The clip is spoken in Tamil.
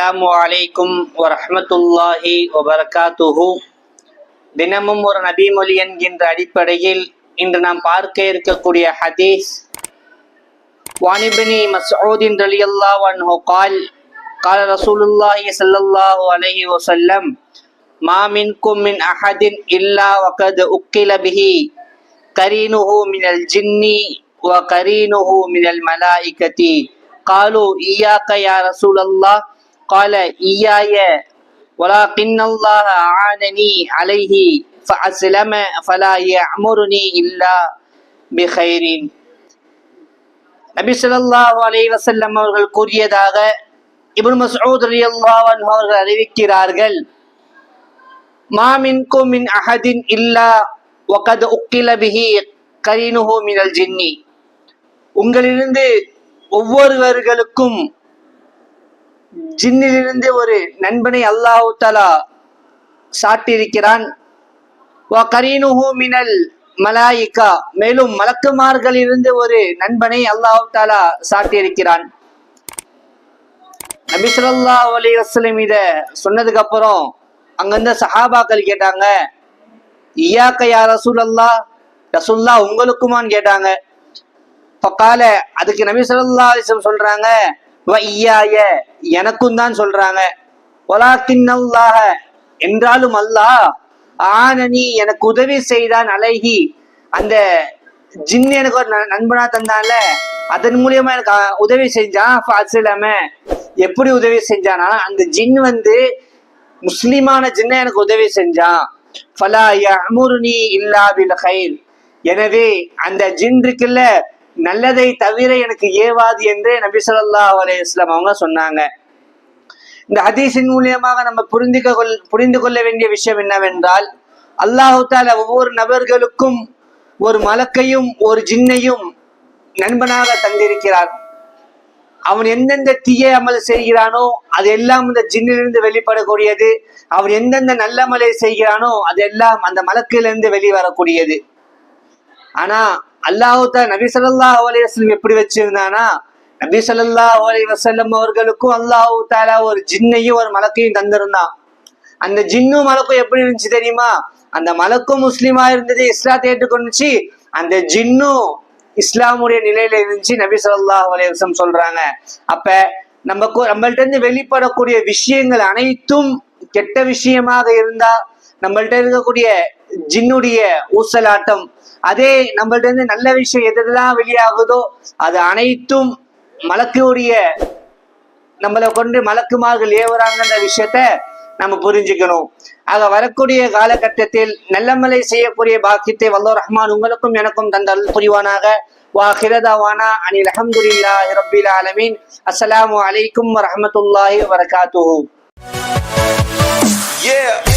அஸ்ஸலாமு அலைக்கும் வரஹ்மத்துல்லாஹி வபரகாத்துஹு தினமும் ஒரு நபிமொழி என்கின்ற அடிப்படையில் இன்று நாம் பார்க்க இருக்கக்கூடிய ஹதீஸ் வானிபினி மஸ்ஊதின் ரலியல்லாஹு அன்ஹு قال قال رسول الله صلى الله عليه وسلم ما منكم من أحد إلا وقد أكل به قرينه من الجن وقرينه من الملائكة قالوا إياك يا رسول الله قال إياي ولكن الله أعانني عليه فأسلم فلا يأمرني إلا بخير நபி ஸல்லல்லாஹு அலைஹி வஸல்லம் அவர்கள் கூறியதாக இப்னு மஸ்ஊத் ரலியல்லாஹு அன்ஹு அவர்கள் அறிவிக்கிறார்கள் மா மின்கும் மின் அஹதின் இல்லா வகத் உக்கில பிஹி கரீனுஹு மினல் ஜின்னி உங்களிலிருந்து ஒவ்வொருவர்களுக்கும் ஜின்னிலிருந்து ஒரு நண்பனை அல்லாஹு தலா சாட்டியிருக்கிறான். வ மினல் மலாயிகா. மேலும் மலக்குமார்களிலிருந்து ஒரு நண்பனை அல்லாஹு தாலா சாட்டியிருக்கிறான். நபி அலி வஸ்லம் இத சொன்னதுக்கு அப்புறம் அங்கிருந்த சஹாபாக்கள் கேட்டாங்க ஐயாக்கையா ரசூல் அல்லா ரசூல்லா உங்களுக்குமான்னு கேட்டாங்க. பக்கால அதுக்கு நபி ஸல்லல்லாஹு சொல்றாங்க வையாய எனக்கும் தான் சொல்றாங்க. வலாக்கின்னல்லாஹ என்றாலும் அல்லாஹ் ஆனனி எனக்கு உதவி செய்தான் அழகி. அந்த ஜின் எனக்கு ஒரு ந- நண்பனா தந்தான்ல அதன் மூலியமா எனக்கு உதவி செஞ்சான் ஃபாசிலம எப்படி உதவி செஞ்சானா அந்த ஜின் வந்து முஸ்லிமான ஜின்ன எனக்கு உதவி செஞ்சான். ஃபலா யஅமுருனி இல்லா பில் எனவே அந்த ஜின் இருக்குல்ல நல்லதை தவிர எனக்கு ஏவாது என்று நபி சொல்லா அலே இஸ்லாம் அவங்க சொன்னாங்க. இந்த ஹதீஸின் மூலியமாக நம்ம புரிந்து கொள் புரிந்து கொள்ள வேண்டிய விஷயம் என்னவென்றால் அல்லாஹு ஒவ்வொரு நபர்களுக்கும் ஒரு மலக்கையும் ஒரு ஜின்னையும் நண்பனாக தந்திருக்கிறார் அவன் எந்தெந்த தீய அமல் செய்கிறானோ அது எல்லாம் இந்த ஜின்னிலிருந்து வெளிப்படக்கூடியது. அவன் எந்தெந்த நல்ல மலை செய்கிறானோ அது எல்லாம் அந்த மலக்கிலிருந்து வெளிவரக்கூடியது. ஆனா அல்லாஹு நபி ஸல்லல்லாஹு அலி வஸல்லம் எப்படி வச்சிருந்தானா? நபி ஸல்லல்லாஹு அலி வசல்லம் அவர்களுக்கும் அல்லாஹூ தாலா ஒரு ஜின்னையும் ஒரு மலக்கையும் தந்திருந்தான். அந்த ஜின்னும் மலக்கும் எப்படி இருந்துச்சு தெரியுமா? அந்த மலக்கும் முஸ்லீமா இருந்தது இஸ்லாத்தை ஏற்றுக்கொண்டுச்சு. அந்த ஜின்னும் இஸ்லாமுடைய நிலையில இருந்துச்சு நபி சொல்லா அலைஹி சொல்றாங்க. அப்ப நம்ம நம்மள்ட்ட இருந்து வெளிப்படக்கூடிய விஷயங்கள் அனைத்தும் கெட்ட விஷயமாக இருந்தா நம்மள்ட்ட இருக்கக்கூடிய ஜின்னுடைய ஊசலாட்டம். அதே நம்மள்ட்ட இருந்து நல்ல விஷயம் எதெல்லாம் வெளியாகுதோ அது அனைத்தும் மலக்குடைய நம்மளை கொண்டு மலக்குமார்கள் ஏவுறாங்கன்ற விஷயத்த நம்ம புரிஞ்சுக்கணும். ஆக வரக்கூடிய காலகட்டத்தில் நல்லமலை செய்யக்கூடிய பாக்கியத்தை வல்லோ ரஹ்மான் உங்களுக்கும் எனக்கும் தந்தல் புரிவானாக. வாஹிரதாவானா அனில் அஹமதுல்லா ரபில் ஆலமீன். அஸ்ஸலாமு அலைக்கும் வரகாத்து Yeah.